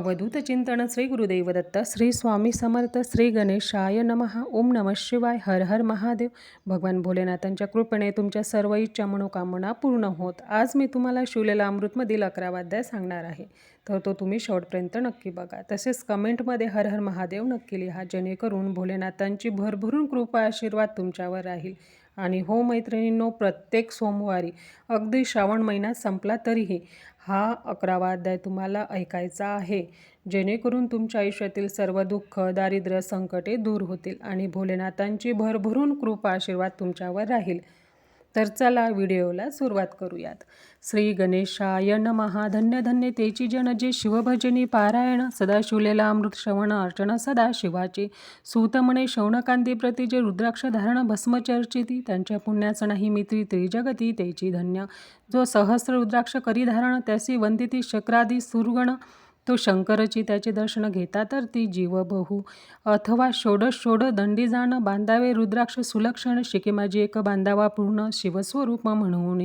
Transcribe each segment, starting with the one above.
अवधूत चिंतन श्री गुरुदेव दत्त श्री स्वामी समर्थ श्री गणेशाय नमः ओम नमः शिवाय हर हर महादेव. भगवान भोलेनाथांच्या कृपेने तुमच्या सर्व इच्छा मनोकामना पूर्ण होत. आज मी तुम्हाला शिवलेला अमृतमधील अकरावाध्याय सांगणार आहे. तर तो तुम्ही शेवटपर्यंत नक्की बघा. तसेच कमेंटमध्ये हर हर महादेव नक्की लिहा जेणेकरून भोलेनाथांची भरभरून कृपा आशीर्वाद तुमच्यावर राहील. आणि हो मैत्रिणींनो प्रत्येक सोमवारी अगदी श्रावण महिना संपला तरीही हा अकरावा अध्याय तुम्हाला ऐकायचा आहे. जेणेकरून तुमच्या आयुष्यातील सर्व दुःख दारिद्र्य संकटे दूर होतील आणि भोलेनाथांची भरभरून कृपा आशीर्वाद तुमच्यावर राहील. तर चला व्हिडिओला सुरुवात करूयात. श्री गणेशाय नमहा धन्य धन्य तेची जन जे शिवभजनी पारायण. सदा शिवलेला अमृत श्रवण अर्चना सदा शिवाचे. सूतमणे शौनकांती प्रती जे रुद्राक्ष धारण भस्म चर्चिती त्यांच्या पुण्याचं नाही मित्री त्रिजगती तेची धन्य. जो सहस्र रुद्राक्ष करी धारण त्यासी वंदिती शक्रादी सुरगण. तो शंकरची त्याचे दर्शन घेता तर ती जीव बहु अथवा षोडश षोड दंडी जाण बांधावे रुद्राक्ष सुलक्षण शिके माझी एक बांधावा पूर्ण शिवस्वरूप म्हणून.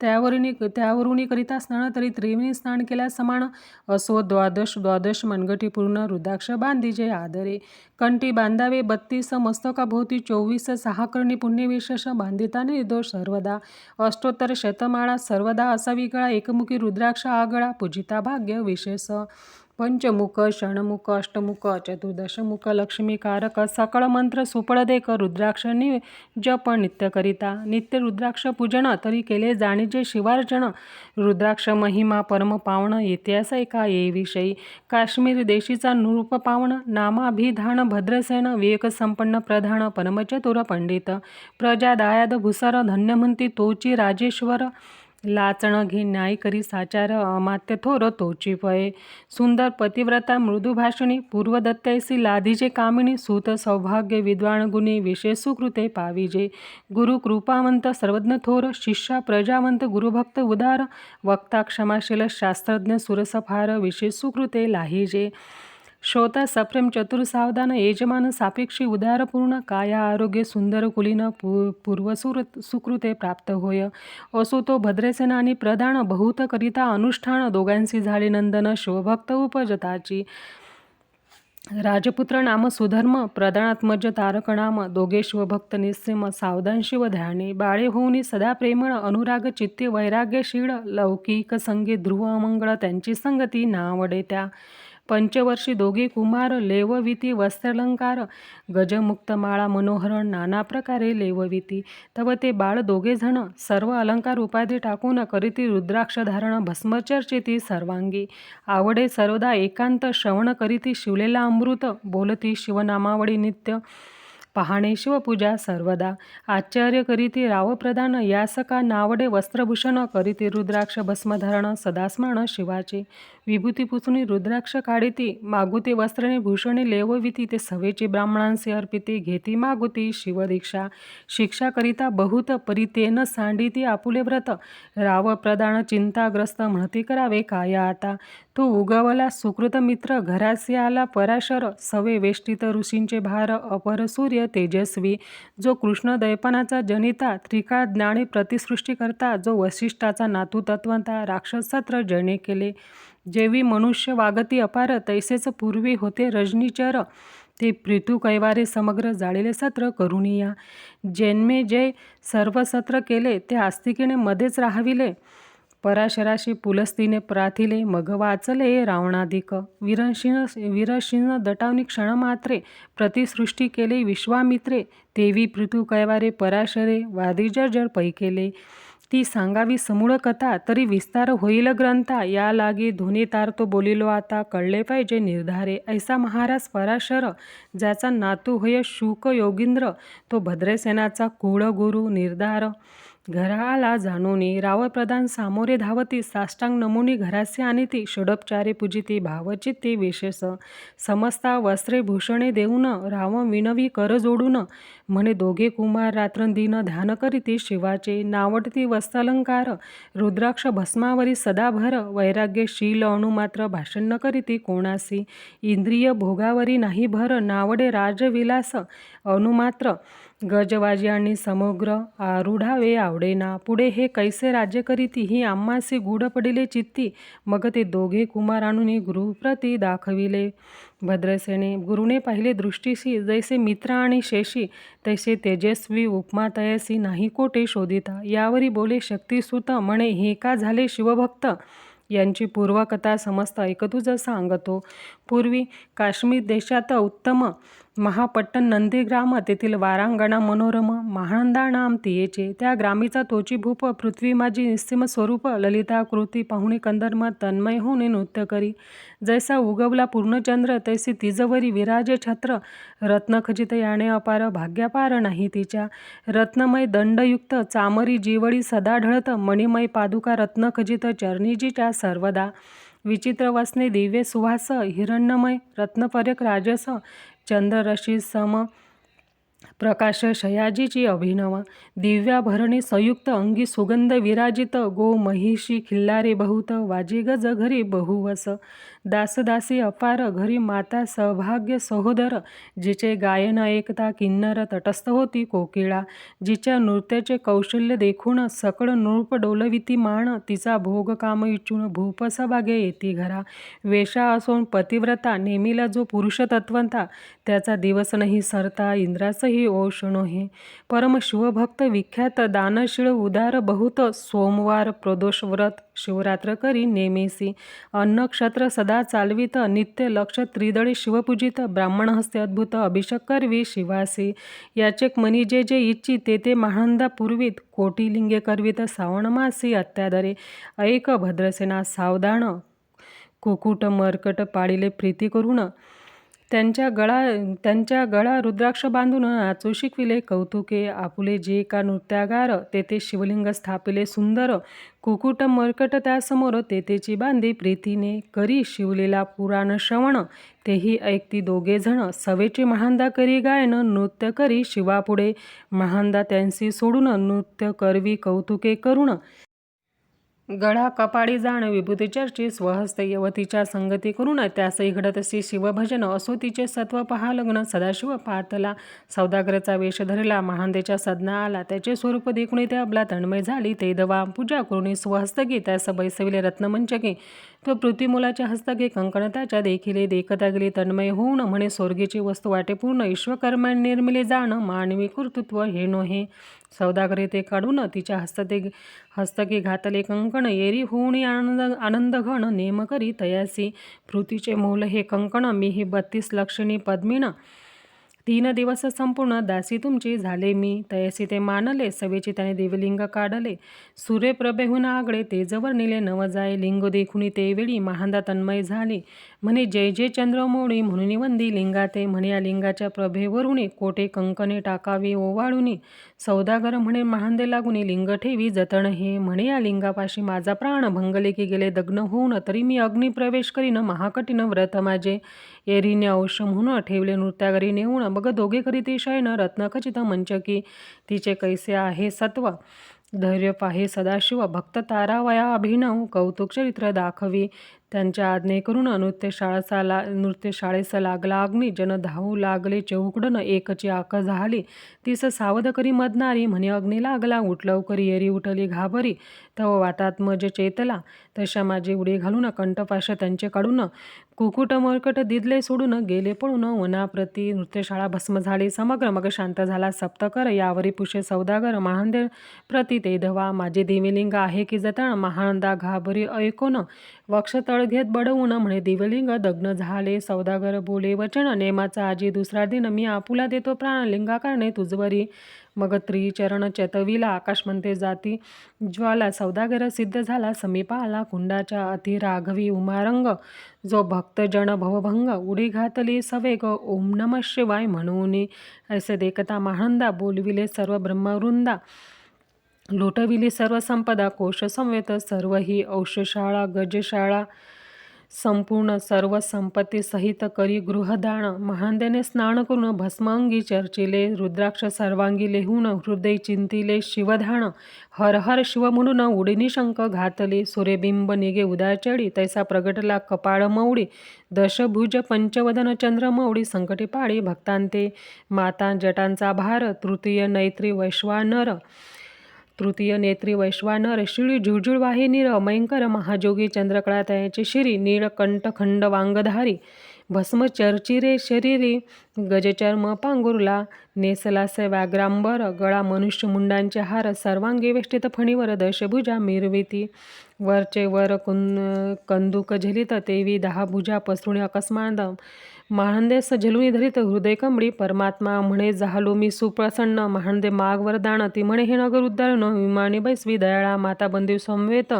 त्यावरून त्यावरून करीत स्नान तरी त्रिवेणी स्नान केल्या समान असो द्वादश द्वादश मनगटी पूर्ण रुद्राक्ष बांधीजे आदरे. कंठी बांधावे बत्तीस मस्तकाभोवती चोवीस सहाकर्णी पुण्यविशेष बांधिता निर्दोष सर्वदा. अष्टोत्तर शतमाळा सर्वदा असावी गळा एकमुखी रुद्राक्ष आगळा पूजिता भाग्य विशेष. पंचमुख षणमुख अष्टमुख चतुर्दशमुख लक्ष्मीकारक सकळ मंत्र सुपळदेक रुद्राक्ष नि जप नित्यकरिता नित्य रुद्राक्ष पूजन तरी केले जाणीचे शिवार्जन रुद्राक्ष महिमा परम पावण इतिहास एका येविषयी काश्मीर देशीचा नृप पावन नामाभिधान भद्रसेन विवेक संपन्न प्रधान परमचतुर पंडित प्रजा दायाद भुसार धन्यमंती तोची राजेश्वर लाचणं घे न्याय करी साचार अमात्य थोर तोची पये सुंदर पतिव्रता मृदुभाषिणी पूर्वदत्तैसी लाधीजे कामिणी सुत सौभाग्य विद्वान गुणी विशेष सुकृते पाविजे गुरु कृपावंत सर्वज्ञ थोर शिष्या प्रजावंत गुरुभक्त उदार वक्ता क्षमाशील शास्त्रज्ञ सुरसफार विशेष सुकृते लाहिजे। श्रोता सप्रेम चतुर्सावधान यजमान सापेक्षी उदारपूर्ण काया आरोग्य सुंदर कुलीन पू पूर्वसुर सुकृते प्राप्त होय. असो तो भद्रसेना आणि प्रधान बहुत करिता अनुष्ठान दोघांशी झाले नंदन शिवभक्त उपजताची. राजपुत्र नाम सुधर्म प्रधानात्मज तारक नाम दोघे शिवभक्त निस्सिम सावधान शिव ध्याने. बाळे होऊनी सदा प्रेमळ अनुराग चित्ते वैराग्यशीळ लौकिक संगीत ध्रुव मंगळ त्यांची संगती नावडे त्या पंचवर्षी दोघे कुमार लेवविती वस्त्रलंकार गजमुक्तमाळा मनोहरण नाना प्रकारे लेवविती. तव ते बाळ दोघेजण सर्व अलंकार उपाधी टाकून करीती रुद्राक्ष धारण भस्मचर्चिती सर्वांगी. आवडे सर्वदा एकांत श्रवण करीती शिवलेला अमृत बोलती शिवनामावळी नित्य पहाणे शिवपूजा सर्वदा. आचार्य करीती रावप्रदान यासका नावडे वस्त्रभूषण करीती रुद्राक्ष भस्मधरण सदास्मरण शिवाचे. विभूतीपुसणी रुद्राक्ष काढिती मागुती वस्त्रने भूषणे लेवविती ते सवेची ब्राह्मणांसे अर्पिती घेती मागुती शिवदीक्षा. शिक्षा करिता बहुत परितेन सांडिती आपुले व्रत. राव प्रदान चिंताग्रस्त म्हणती करावे काय आता? तो उगवला सुकृत मित्र घरासी आला पराशर. सवे वेष्टित ऋषींचे भार अपर सूर्य तेजस्वी. जो कृष्ण दैपनाचा जनिता त्रिकाळ ज्ञानी प्रतिसृष्टी करता. जो वशिष्ठाचा नातू तत्वता राक्षस सत्र जने केले. जेवी मनुष्य वागती अपार तैसेच पूर्वी होते रजनीचर ते प्रीतू कैवारे समग्र जाळीले सत्र करुणिया जन्मे जे सर्व सत्र केले ते आस्तिकेने मध्येच राहाविले. पराशराशी पुलस्तीने प्राथिले मग वाचले रावणाधिक. विरशिन विरशिन दटावनी क्षणमात्रे प्रतिसृष्टी केले विश्वामित्रे. तेवी पृथू कैवारे पराशरे वादिजर्जर पै केले ती सांगावी समूळ कथा तरी विस्तार होईल ग्रंथा या लागी धुनी तारतो बोलिलो आता कळले पाहिजे निर्धारे. ऐसा महाराज पराशर ज्याचा नातू होय शुक योगींद्र तो भद्रसेनाचा कुळगुरु निर्धार. घराला जाणूनी रावप्रधान सामोरे धावती साष्टांग नमुनी घरासे आणिती षडोपचारे पूजिती भावचित्ती विशेष. समस्ता वस्त्रे भूषणे देऊन राव विनवी कर जोडून म्हणे दोघे कुमार रात्रंदिन ध्यान करीती शिवाचे. नावडती वस्त्रालंकार रुद्राक्ष भस्मावरी सदाभर. वैराग्य शील अणुमात्र भाषण न करीती कोणासी. इंद्रिय भोगावरी नाही भर नावडे राजविलास अनुमात्र गजवाजी आणि समग्र आरुढावे आवडेना. पुढे हे कैसे राज्य करीती? ही आम्हासी गुढ पडिले चित्ती. मग ते दोघे कुमार आणून गुरुप्रती दाखविले. भद्रसेने गुरुने पाहिले दृष्टीशी. जैसे मित्र आणि शेषी तैसे तेजस्वी उपमा तयसी नाही कोटे शोधिता? यावरी बोले शक्तिसुत म्हणे हे का झाले शिवभक्त? यांची पूर्वकथा समस्त ऐकतूच सांगतो. पूर्वी काश्मीर देशात उत्तम महापट्टण नंदीग्राम तेथील वारांगणा मनोरम महानंदा नाम तियेचे. त्या ग्रामीचा तोची भूप पृथ्वी माझी निस्सिम स्वरूप ललिता कृती पाहुणी कंदर्म तन्मय होणे नृत्य करी. जैसा उगवला पूर्णचंद्र तैसी तिजवरी विराजे छत्र. रत्नखचित याने अपार भाग्यापार नाही तिच्या. रत्नमय दंडयुक्त चामरी जीवळी सदा ढळत. मणिमय पादुका रत्नखचित चरणीजीच्या सर्वदा. विचित्र वसने दिव्य सुवास हिरण्यमय रत्नपर्यक राजस. चंद्ररशी सम प्रकाश शयाजीची अभिनव। दिव्याभरणी संयुक्त अंगी सुगंध विराजित। गो महिषी खिल्लारे बहुत। वाजी गज घरी बहुवस। दासदासी अपार घरी माता सौभाग्य सहोदर जिचे गायन ऐकता किन्नर तटस्थ होती कोकिळा जिच्या नृत्याचे कौशल्य देखून सकळ नृप डोलविती मान तिचा भोग काम इच्छून भूपसभागे येती घरा. वेशा असून पतिव्रता नेमीला जो पुरुष तत्वंता त्याचा दिवस नाही सरता इंद्रासही ओषणो हे परम शिवभक्त विख्यात दानशीळ उदार बहुत सोमवार प्रदोष व्रत शिवरात्र करी नेमेसी. अन्नक्षत्र सदा चालवित नित्य लक्ष त्रिदळी शिवपूजित. ब्राह्मण हस्ते अद्भुत अभिषेक करवी शिवासी. याचेक मनी जे जे इच्छी ते ते महानंदा पूर्वीत. कोटिलिंगे करवित सावणमासी अत्यादरे. ऐक भद्रसेना सावधान. कुकुट मर्कट पाळीले प्रीती करून त्यांच्या गळा त्यांच्या गळा रुद्राक्ष बांधून नाचू शिकविले कौतुके आपुले जे का नृत्यागार तेथे शिवलिंग स्थापिले सुंदर कुकुट मर्कट त्यासमोर तेथेची बांधी प्रीतीने करी शिवलेला पुराण श्रवण तेही ऐकती दोघे जण सवेची महांदा करी गायन नृत्य करी शिवापुढे महांदा त्यांसी सोडून नृत्य करवी कौतुके करुण. गळा कपाळी जाण विभूती चर्ची स्वहस्त यवतीच्या संगती करून त्यासही घडत असे शिवभजन. असो तिचे सत्व पहा लग्न सदाशिव पातला. सौदागराचा वेश धरला महांदेच्या सदना आला. त्याचे स्वरूप देखून ते अबला तन्मय झाली. ते दवा पूजा करून स्वहस्तगी त्यास बैसविले रत्नमंचके. तो पृथ्वीमुलाच्या हस्तके कंकण त्याच्या देखिले देखता गेली. तन्मय होऊन म्हणे स्वर्गीची वस्तू वाटे पूर्ण. ईश्वकर्मा निर्मिले जाणं. मानवी कर्तृत्व हे नो हे सौदागरे ते काढून तिच्या हस्तते हस्तके घातले कंकण येरी होऊन आनंद आनंद घण नेम करी तयासी. पृथ्वीचे मूल हे कंकण मी हे बत्तीस लक्षणी पद्मिण तीन दिवस संपूर्ण दासी तुमची झाले मी. तयसी ते मानले सवेची त्याने देवलिंग काढले. सूर्यप्रभेहून आगळे तेजवर नेले निले नव जाय लिंग देखुनी ते वेळी महांदा तन्मय झाली. म्हणे जय जय चंद्रमोळी म्हणून वंदी लिंगाते. म्हणे या लिंगाच्या प्रभेवरुणी कोटे कंकणे टाकावी ओवाळुनी सौदागर म्हणे महांदे लागुनी लिंग ठेवी जतण हे. म्हणे या लिंगापाशी माझा प्राण भंगले की गेले दग्न होऊन तरी मी अग्निप्रवेश करीन महाकठीण व्रत माझे. एरीने औष म्हणून ठेवले नृत्यागरी नेऊन बघ दोघे करी शयन रत्नखचित मंचकी. तिचे कैसे आहे सत्व? धैर्य पाहे सदाशिव भक्त तारावया अभिनव कौतुक चरित्र दाखवी. त्यांच्या आज्ञे करून नृत्यशाळाचा ला नृत्यशाळेचा लागला अग्नी जन धावू लागले चौकडन एकची आक झाली. तिस सावध करी मदनारी म्हणे अग्नी लागला उठलव करी एरी उठली घाबरी. तव वातात्मज चेतला. तशा माझी उडी घालून कंठपाश त्यांचे काढून कुकुट मळकट दिदले सोडून गेले पळून. वनाप्रती नृत्यशाळा भस्म झाली समग्र मग शांत झाला. सप्तकर यावरी पुषे सौदागर महानदेव प्रती ते धवा. माझे देवीलिंग आहे की जतण महानंदा घाबरी ऐकून वक्ष तळ घेत बडवून म्हणे दिवलिंग दग्न झाले सौदागर बोले वचन नेमाचा आजी दुसरा दिन मी आपुला देतो प्राणलिंगाकारणे तुझवरी मग त्रिचरण चेतविला आकाश म्हणते जाती ज्वाला सौदागर सिद्ध झाला समीपा आला कुंडाच्या अति राघवी उमारंग. जो भक्तजन भवभंग उडी घातली सवेग ओम नम शिवाय म्हणून. ऐसे देखता महानंदा बोलविले सर्व ब्रह्मवृंदा. लोटविली सर्व संपदा कोश सर्व ही औषशाळा गजशाळा संपूर्ण सर्व संपत्ती सहित करी गृहदान. महांद्याने स्नान करून भस्मांगी चर्चिले रुद्राक्ष सर्वांगी लेहून हृदय चिंतिले शिवधान. हर हर शिव म्हणून उडिनी शंख घातली सूर्यबिंब निगे उदाचडी तैसा प्रगटला कपाळ मौडी. दशभुज पंचवदन चंद्रमौडी संकटी पाळी भक्तांते माता जटांचा भार तृतीय नैत्री वैश्वानर. तृतीय नेत्री वैश्वानर शिळी झुळझुळवाही वाहिनी मयंकर महाजोगी चंद्रकळा तयाचे शिरी नीळकंठ खंड वांगधारी भस्म चर्चिरे शरीरी गजचर्म पांगुरला नेसलासे व्याग्रांबर गळा मनुष्य मुंडांचे हार सर्वांगी वेष्टित फणीवर दशभुजा मिरविती वरचे वर कुं कंदुक झलित तेवी दहा भुजा पसरुणी अकस्मात महानदे सजलुनी धरित हृदय कमळी परमात्मा म्हणे जाहलो मी सुप्रसन्न. महांदे माग वरदान ती म्हणे हे नगर उद्दारण विमाने बैसवी दयाळा माता बंदेव समवेत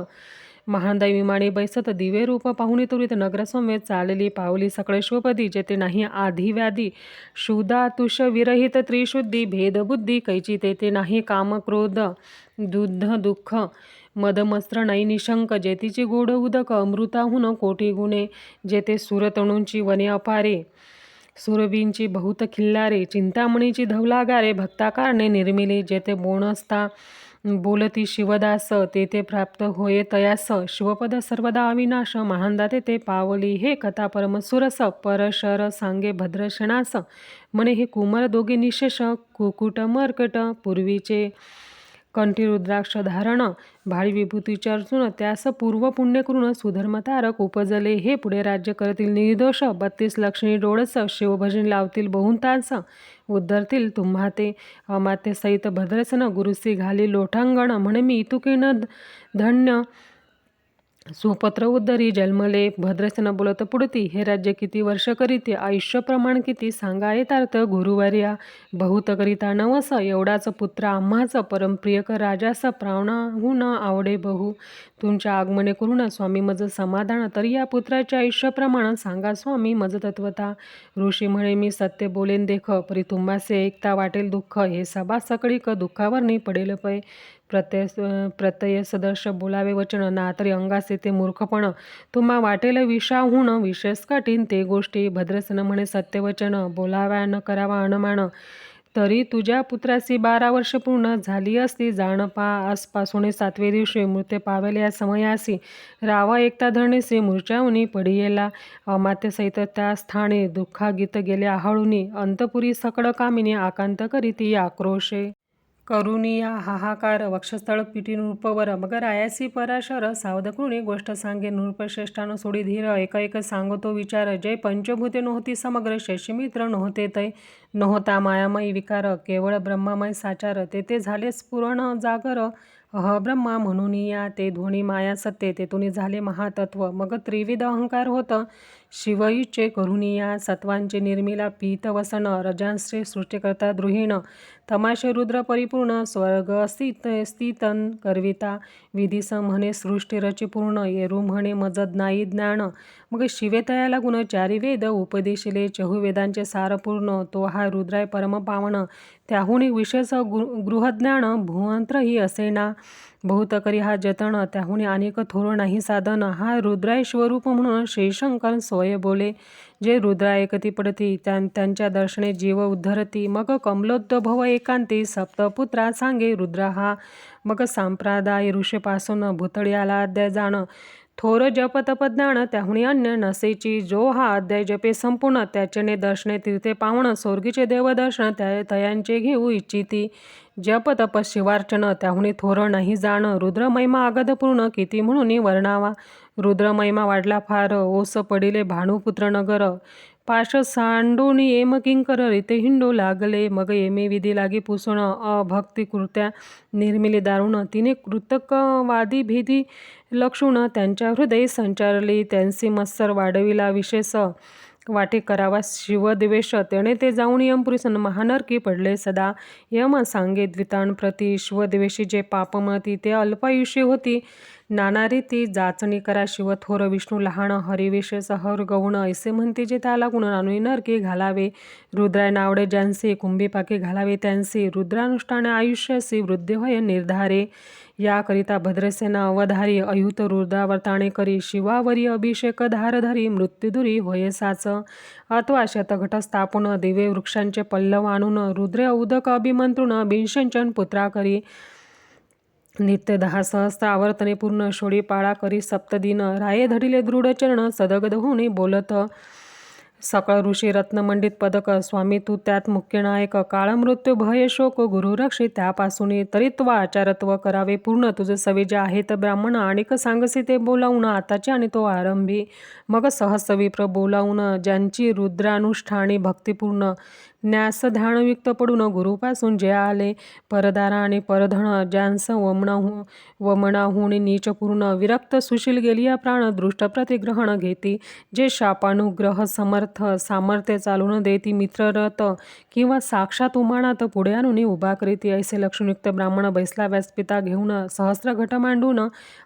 महानदाई विमाने बैसत दिवे रूप पाहुणी तुरीत नगरसमवेत चालली पावली सकळेश्वपदी जेथे नाही आधी व्याधी. शुदा तुष विरहित त्रिशुद्धी भेदबुद्धी कैची तेथे नाही काम क्रोध दुध दुःख. मदमस्त्र नाही निशंक जेतीची गोड उदक अमृताहून कोटी गुणे जेथे सुरतणूंची वने अपारे. सुरबींची बहुत खिल्लारे चिंतामणीची धवलागारे भक्ताकारणे निर्मिली जेथे असता बोलती शिवदास तेथे प्राप्त होये तयास. शिवपद सर्वदा अविनाश महांदा तेथे पावली. हे कथा परमसुरस परशर सांगे भद्रशणास म्हणे हे कुमार दोघे निशेष कुकुट मर्कट पूर्वीचे कंठी रुद्राक्ष धारण भाळी विभूतीच्या चर्चून त्यास पूर्व पुण्य करून सुधर्मतारक उपजले. हे पुढे राज्य करतील निर्दोष. बत्तीस लक्ष्मी डोळस शिवभजन लावतील बहुतांस उद्धरतील तुम्हा ते अमाते सहित भद्रसन गुरुसी घाली लोठांगण. म्हणे मी इतुकीन धन्य सुपत्र उद्धरी जन्मले भद्रसेन बोलत पुढती हे राज्य किती वर्ष करीते आयुष्य प्रमाण किती सांगा येतार्थ गुरुवर्या. बहुत करिता नवस एवढाच पुत्र आम्हाच परमप्रियक राजास प्राणाहून आवडे बहु. तुमच्या आगमने करून स्वामी मज समाधान तर या पुत्राचे आयुष्य प्रमाण सांगा स्वामी मज तत्वता. ऋषी म्हणे मी सत्य बोलेन देख परी तुम्हासे एकता वाटेल दुःख हे सभा सकळीक दुःखावर नाही पडेल पै. प्रत्यय प्रत्यय सदर्श बोलावे वचन ना तरी अंगासे ते मूर्खपण. तुम्हा वाटेल विषाहून विशेष कठीण ते गोष्टी. भद्रसन म्हणे सत्यवचन बोलाव्या न करावा अनमान. तरी तुझ्या पुत्रासी बारा वर्ष पूर्ण झाली असती. जाणपा आसपासून सातवे दिवशी मृत्य पावेल्या समयासी. रावा एकता धरणेसे मूर्च्याहुनी पडियेला. अमात्य सहित त्या स्थाने दुःखागीत गेल्या आहळुनी अंतपुरी सकड कामिनी आकांत करीती आक्रोशे करुनिया हाहाकार वक्षस्थळ पिटी नृपवर मग रायासी पराशर सावधकृणी गोष्ट सांगे नृपश्रेष्ठानं सोडी धीर एक एक सांगतो विचार जय पंचभूते नव्हती समग्र शशीमित्र नव्हते तै नव्हता मायामय विकार केवळ ब्रह्मामय साचार तेथे झाले स्फुरण जागर अह ब्रह्मा म्हणून या ते ध्वनी माया सत्ते तेथून झाले महातत्व मग त्रिविध अहंकार होतं शिवईचे करुनिया सत्वांचे निर्मिला पीत वसन रजांश्री सृष्टीकर्ता द्रुहीण तमाशे रुद्र परिपूर्ण स्वर्ग स्थित स्थितन करविता. विधिस म्हणे सृष्टीरचिपूर्ण येरू म्हणे मजद नाही ज्ञान. मग शिवेतया लागून चारी वेद उपदेशिले चहुवेदांचे सारपूर्ण तो हा रुद्राय परमपावन त्याहून विशेष गृहज्ञान भुवंत्रही असेना. बहुत करी हा जतन त्याहून अनेक थोर नाही साधन. हा रुद्राय स्वरूप म्हणून श्रीशंकर सोय बोले. जे रुद्रा एकती पडती त्यां त्यांच्या दर्शने जीव उद्धरती. मग कमलोद्भव एकांती सप्तपुत्रा सांगे रुद्र हा मग सांप्रदाय ऋषीपासून भूतळ्याला अध्याय जाण. थोर जप तपज्ञान त्याहुणी अन्य नसेची जो हा अध्याय जपे संपूर्ण त्याचेने दर्शने तीर्थे पावण स्वर्गीचे देवदर्शन त्या तयांचे घेऊ इच्छिती. जप तप शिवार्चन त्याहुणी थोर नाही जाण. रुद्रमहिमा पूर्ण किती म्हणून वर्णावा. रुद्रमहिमा वाढला फार ओस पडिले भानुपुत्र नगर पाश सांडोनी एम किंकर रिते हिंडो लागले मग येमे विधी लागी पुसण अभक्ती कृत्या निर्मिली दारुण. तिने कृतकवादी भेदी लक्षुण त्यांच्या हृदय संचारली. त्यांची मत्सर वाढविला विशेष वाटे करावा शिवद्वेष. तेणे ते जाऊन यमपुरीसन महानरकी पडले सदा. यम सांगे द्वितान प्रति शिवद्वेषी जे पापमती ते अल्पायुष्य होती. नाना ती जाचणी करा शिव थोर विष्णू लहान हरिविष सहर गौण ऐसे म्हणते जे त्याला गुण नानुई नरके घालावे. रुद्राय नावडे ज्यांचे कुंभी पाके घालावे त्यांचे रुद्रानुष्ठाने आयुष्यासी वृद्धी होय निर्धारे. याकरिता भद्रसेना अवधारी अयुत रुद्रावर्ताने करी शिवावरी अभिषेक धारधरी मृत्युधुरी होय साच. अथवा शतघट स्थापन दिवे वृक्षांचे पल्लव आणून रुद्र उदक अभिमंत्रुण बिनशंचन पुत्रा करी. नित्य दहा सहस्त्र आवर्तने पूर्ण शोळी पाळा करी सप्तदिन. राये धडिले दृढ चरण सदगद होणे बोलत. सकळ ऋषी रत्नमंडित पदक स्वामी तू त्यात मुख्य नायक. काळ मृत्यू भय शोक गुरुरक्षी त्यापासून. तरित्व आचारत्व करावे पूर्ण. तुझे सविजे आहेत ब्राह्मण आणिक सांगसी ते बोलावून. आताचे आणि तो आरंभी. मग सहस्रविप्र बोलावून. ज्यांची रुद्रानुष्ठाने भक्तिपूर्ण. न्यास ध्यानयुक्त पडून गुरुपासून जे आले परदारा आणि परधन ज्यांस वमणाहू वमणाहून नीचपूर्ण विरक्त सुशील गेली या प्राण दृष्ट प्रतिग्रहण घेती. जे शापानुग्रह समर्थ सामर्थ्य चालून देती मित्ररथ किंवा साक्षात उमाणात पुढे आणून उभा करीती ऐसे लक्षणयुक्त ब्राह्मण बैसला व्यासपिता घेऊन सहस्र घट मांडून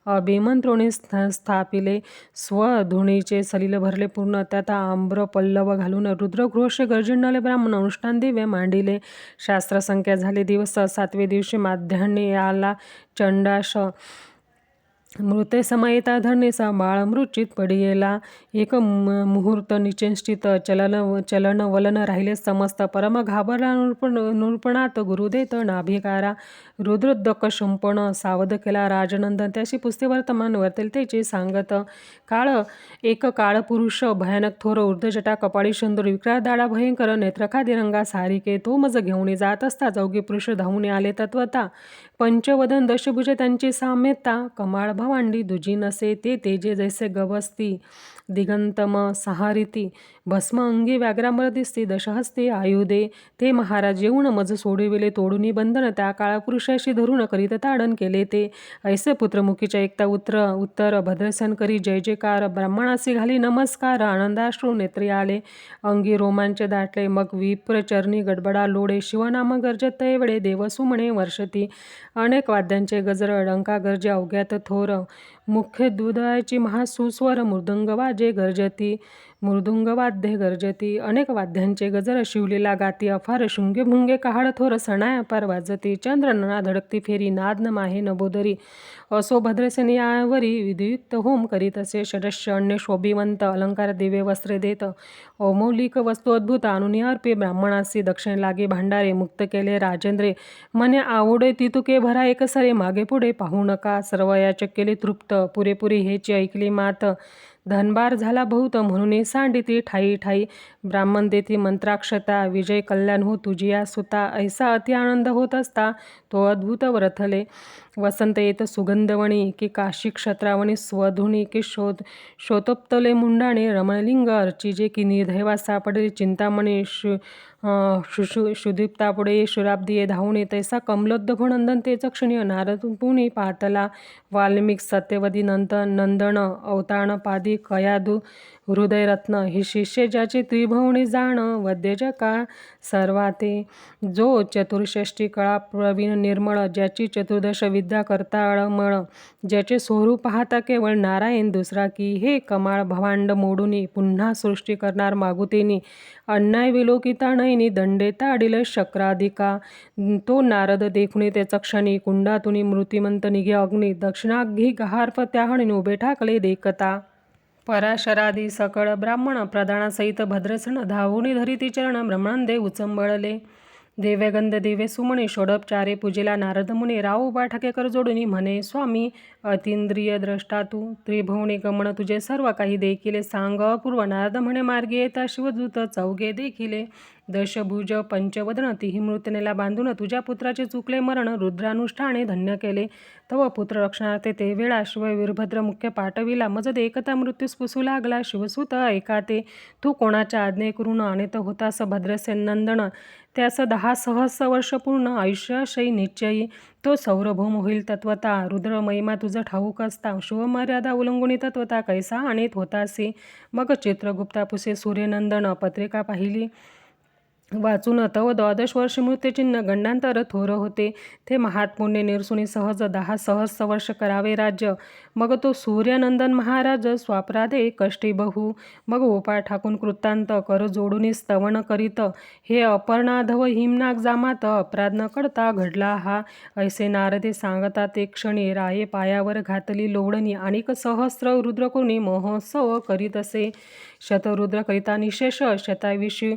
अभिमंत्रोणी स्थापिले. स्वधुणीचे सलिल भरले पूर्ण त्यात आम्र पल्लव घालून रुद्रघोष गर्जिणाले ब्राह्मण अनुष्ठान दिवे मांडिले शास्त्रसंख्या झाले. दिवस सातवे दिवशी माध्यान्हे आला चंडाश मृते समयता धरणेचा बाळ मृचित पडियेला. एक मुहूर्त निचेष्टित चलन चलन वलन राहिले समस्त परम घाबरला नृपण नृपणात गुरुदेत नाभिकारा. रुद्रोद्दक शुंपण सावध केला राजनंदन. त्याशी पुस्ते वर्तमान वर्तेल त्याचे सांगत काळ एक काळ पुरुष भयानक थोर ऊर्ध्वजटा कपाळी शंदूर विक्रा दाडा भयंकर नेत्रखादी रंगा सारिके तो मज घेऊन जात असता चौघी पुरुष धावून आले तत्वता. पंचवदन दशभुज त्यांची साम्यता कमाळ भवांडी दुजी नसे ते तेजे जैसे गवस्ती. दिगंतम सहारिती. भस्म अंगी व्याघ्रांबर दिसते. दशहस्ती आयुधे. ते महाराज येऊन मज सोडविले. तोडूनी बंधन त्या काळा पुरुषाशी धरून करीत ताडण केले ते. ऐसे पुत्रमुखीच्या एकता उत्तर उत्तर भद्रसन करी. जय जयकार. ब्राह्मणासी घाली. नमस्कार. आनंदाश्रू नेत्री आले. अंगी रोमांच दाटले. मग विप्र चरणी गडबडा लोडे शिवनाम गर्जत तैवडे देवसुमणे वर्षती. अनेक वाद्यांचे गजर डंका गर्जे अवघ्यात थोर. मुख्य दुधाची महासुस्वर मृदंगवाद जे गर्जती मृदुंगवाद्ये गर्जती अनेक वाद्यांचे गजर शिवलीला गाती अफार शुंगेभुंगे भुंगे थोर सणाय अपार वाजती चंद्रनना धडकती फेरी नाद न माहे नबोदरी असो भद्रसेनियावरी विधियुक्त होम करीत असे षडश्य अन्य शोभिवंत अलंकार दिवे वस्त्रे देत अमौलिक वस्तू अद्भुत आणून अर्पे ब्राह्मणासी दक्षिण लागे भांडारे मुक्त केले राजेंद्रे मने आवडे तितुके भरा एकसरे मागे पुढे पाहू नका सर्व याचक केले तृप्त पुरेपुरी हेची ऐकली मात धनबार झाला बहुत म्हणून सांडिती ठाई ठाई. ब्राह्मण देती मंत्राक्षता विजय कल्याण हो तुझिया सुता. ऐसा अति आनंद होत असता तो अद्भुत व्रथले वसंत येत सुगंधवणी की काशी क्षत्रावणी स्वधुनी की शोध शोतोप्तले मुंडाणे रमणलिंग अर्चिजे की निर्दैवा सापडले चिंतामणी शु शुशु शुदीप्तापुढे शुराब्दिये धावणे तैसा कमलोद्ध घोनंदन ते चक्षणीय नारद पुणी वाल्मिक सत्यवदी नंतर नंदन अवताण पादी कयादू हृदयरत्न हि शिष्य ज्याची त्रिभुवनी जाण वद्यजका सर्वाते. जो चतुर्षष्टी कळा प्रवीण निर्मळ ज्याची चतुर्दश विद्या करता अळमळ ज्याचे स्वरूप पाहता केवळ नारायण दुसरा की हे कमाळ भवांड मोडूनी पुन्हा सृष्टी करणार मागुतेनी. अन्याय विलोकिता नयनी दंडेता अडिल शक्राधिका. तो नारद देखुने त्याचा क्षणी कुंडातुनी मृतिमंत निघे अग्नी. दक्षिणाघी गहार्फ त्याहणी उभे ठाकले देखता. पराशरादी सकळ ब्राह्मण प्रधानासहित भद्रसन धावुनी धरिती चरण ब्रह्मांदे उचंबळले. देवेगंध दिवे सुमणी षोडोपचारे पूजेला नारदमुनी राव उभा ठकेकर जोडुनी म्हणे स्वामी अतिंद्रिय द्रष्टा तू त्रिभुवनी गमन तुझे सर्व काही देखिले. सांग पूर्व नारद म्हणे मार्गे येता शिवदूत चौघे देखिले. दशभुज पंचवदन तिही मृत्यनेला बांधून तुझ्या पुत्राचे चुकले मरण रुद्रानुष्ठाने धन्य केले. तव पुत्र रक्षणार्थे ते वेळा शिव वीरभद्र मुख्य पाठविला मजद एकता मृत्यूस पुसू लागला. शिवसुत ऐकाते तू कोणाच्या आज्ञे करून आणत होतास भद्रसेन नंदन? त्यास दहा सहस्र वर्ष पूर्ण आयुष्याशयी निश्चयी. तो सौरभूम होईल तत्वता रुद्र महिमा तुझं ठाऊक असता शिवमर्यादा उल्लंघुनी तत्वता कैसा आणीत होतासी मग चित्रगुप्ता पुसे सूर्यनंदन पत्रिका पाहिली. वाचून तव द्वादश वर्ष मृत्यूचिन्ह गंडांतर थोर होते. ते महात्पुण्य निरसुनी सहज दहा सहस्र वर्ष करावे राज्य. मग तो सूर्यनंदन महाराज स्वापराधे कष्टी बहु. मग उपाय ठाकून कृतांत कर जोडून स्तवन करीत. हे अपर्णाधव हिमनाग जामात अपराध न करता घडला हा. ऐसे नारदे सांगता ते क्षणी राये पायावर घातली लोडणी आणि सहस्र रुद्रकुणी महोत्सव करीत असे. शतरुद्र करिता निशेष शताविषयी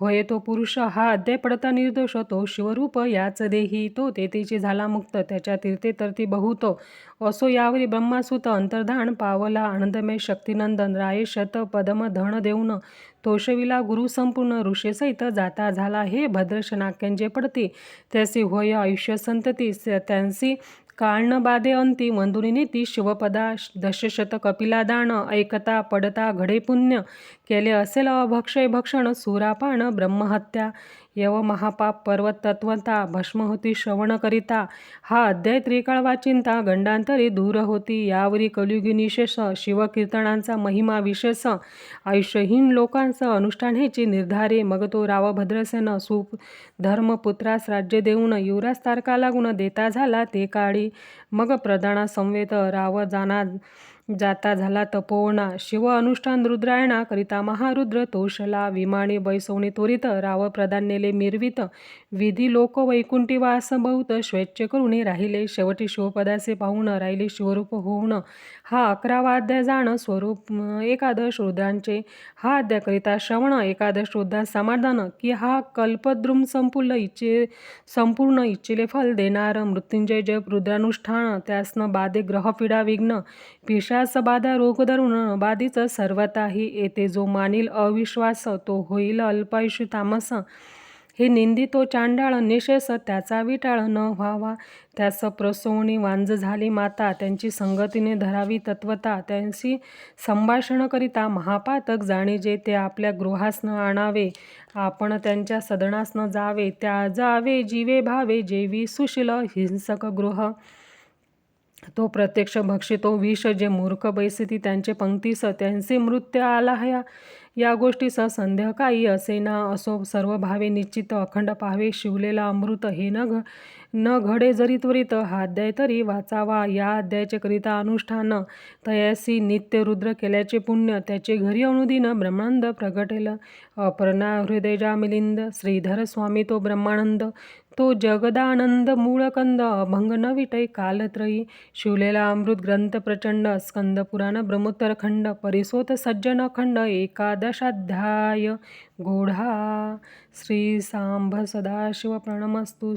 होय तो पुरुष हा अध्याय पडता निर्दोष तो शिवरूप याच देही तो तेथेची झाला मुक्त त्याच्या तीर्थे तरती बहुतो. असो यावरी ब्रह्मासुत अंतर्धान पावला आनंदमय शक्तिनंदन राये शत पदम धन देऊन तोषविला गुरु संपूर्ण ऋषेसहित जाता झाला हे भद्रशनाक्यांचे पडते. त्यासी होय आयुष्य संतती त्यांसी काळण बाधे अंती वंदुनी नीती शिवपदा दशशत कपिलादान ऐकता पडता घडे पुण्य केले असेल अभक्षय भक्षण सुरापान ब्रह्महत्या यव महापाप पर्वत तत्वता भस्म होती श्रवण करिता हा अध्याय त्रिकाळ वाचिंता गंडांतरी दूर होती. यावरी कलियुगी निशेष शिवकीर्तनांचा महिमा विशेष. आयुष्यहीन लोकांचं अनुष्ठान ह्याची निर्धारे. मग तो रावभद्रसेन सुप धर्मपुत्रास राज्य देऊन युवराज तारका लागून देता झाला ते काळी. मग प्रधाना संवेत राव जाना जाता झाला तपोवना शिव अनुष्ठान रुद्रायणा करिता महारुद्र तोषला विमाने बैसवणे त्वरित राव प्रधान नेले मिरवित. विधी लोक वैकुंठी वास बहुत स्वेच्छ करून राहिले. शेवटी शिवपदाचे पाहून राहिले शिवरूप होऊन. हा अकरावा अध्याय जाणं स्वरूप एकादश रुद्रांचे हा अध्यायकरिता श्रवण एकादश रुद्रा समाधान की हा कल्पद्रुम संपूर्ण इच्छे संपूर्ण इच्छिले फल देणार मृत्युंजय जप रुद्रानुष्ठान त्यासनं बाधे ग्रहपीडा विघ्न पिशास बाधा रोगधरुण बाधीचं सर्वताही येते जो मानिल अविश्वास तो होईल अल्पायुष्य तामस. हे निंदितो चांडाळ निशेष त्याचा विटाळ न व्हावा. त्यास प्रसवणी वांज झाली माता त्यांची संगतीने धरावी तत्वता त्यांची संभाषण करिता महापातक जाणे जे ते आपल्या गृहास न आणावे. आपण त्यांच्या सदनास न जावे त्या जावे जीवे भावे जेवी सुशील हिंसक गृह. तो प्रत्यक्ष भक्षितो. विष जे मूर्ख बैसती त्यांचे पंक्तीस त्यांचे मृत्य आला हया. या गोष्टीस संध्याकाळी काही असे ना असो सर्व भावे निश्चित अखंड पाहावे शिवलेला अमृत हे न घ न घडे जरी त्वरित हा अध्याय तरी वाचावा. या अध्यायाचे करिता अनुष्ठान तयासी नित्य रुद्र केल्याचे पुण्य त्याचे घरी अनुदिन ब्रह्मानंद प्रगटेल. अपर्णा हृदयजा मिलिंद श्रीधर स्वामी तो ब्रह्मानंद. तो जगदानंद मूळकंद अभंग न विटय कालत्रयी. शिवलेला अमृत ग्रंथ प्रचंड स्कंद पुराण ब्रह्मोत्तर खंड परिसोत सज्जन खंड एकादशाध्याय. गोढा श्री सांभ सदाशिव प्रणमस्तु.